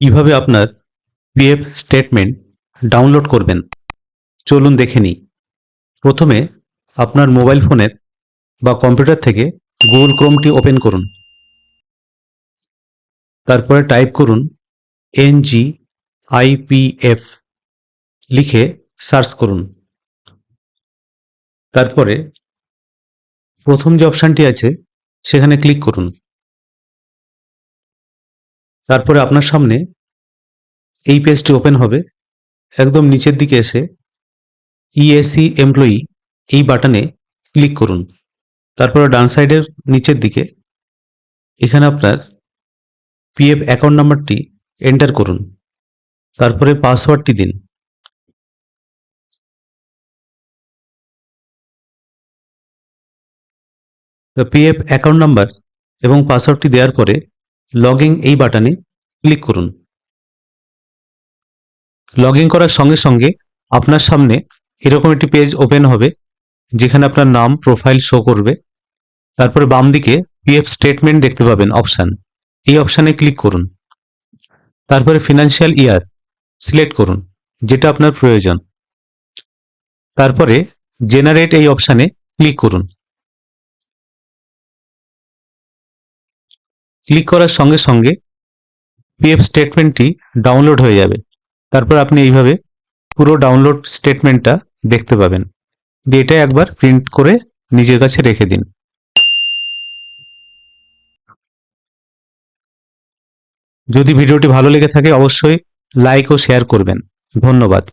কীভাবে আপনার PF statement download করবেন? চলুন দেখে নিই। প্রথমে আপনার মোবাইল ফোনের বা কম্পিউটার থেকে গুগল ক্রোমটি ওপেন করুন। তারপরে টাইপ করুন এনজি আইপিএফ লিখে সার্চ করুন। তারপরে প্রথম যে অপশানটি আছে, সেখানে ক্লিক করুন। তারপরে আপনার সামনে এই পেজটি ওপেন হবে। একদম নিচের দিকে এসে ইএসি এমপ্লয়ি এই বাটনে ক্লিক করুন। তারপরে ডান সাইডের নিচের দিকে এখানে আপনার পিএফ অ্যাকাউন্ট নাম্বারটি এন্টার করুন। তারপরে পাসওয়ার্ডটি দিন। পিএফ অ্যাকাউন্ট নাম্বার এবং পাসওয়ার্ডটি দেওয়ার পরে লগ এই বাটনে ক্লিক করুন। লগ করার সঙ্গে সঙ্গে আপনার সামনে এরকম একটি পেজ ওপেন হবে, যেখানে আপনার নাম প্রোফাইল শো করবে। তারপরে বাম দিকে পিএফ স্টেটমেন্ট দেখতে পাবেন অপশান এই অপশানে ক্লিক করুন। তারপরে ফিনান্সিয়াল ইয়ার সিলেক্ট করুন, যেটা আপনার প্রয়োজন। তারপরে জেনারেট এই অপশানে ক্লিক করুন। ক্লিক করার সঙ্গে সঙ্গে পিএফ স্টেটমেন্টটি ডাউনলোড হয়ে যাবে। তারপর আপনি এইভাবে পুরো ডাউনলোড স্টেটমেন্টটা দেখতে পাবেন। দিয়ে এটা একবার প্রিন্ট করে নিজের কাছে রেখে দিন। যদি ভিডিওটি ভালো লেগে থাকে, অবশ্যই লাইক ও শেয়ার করবেন। ধন্যবাদ।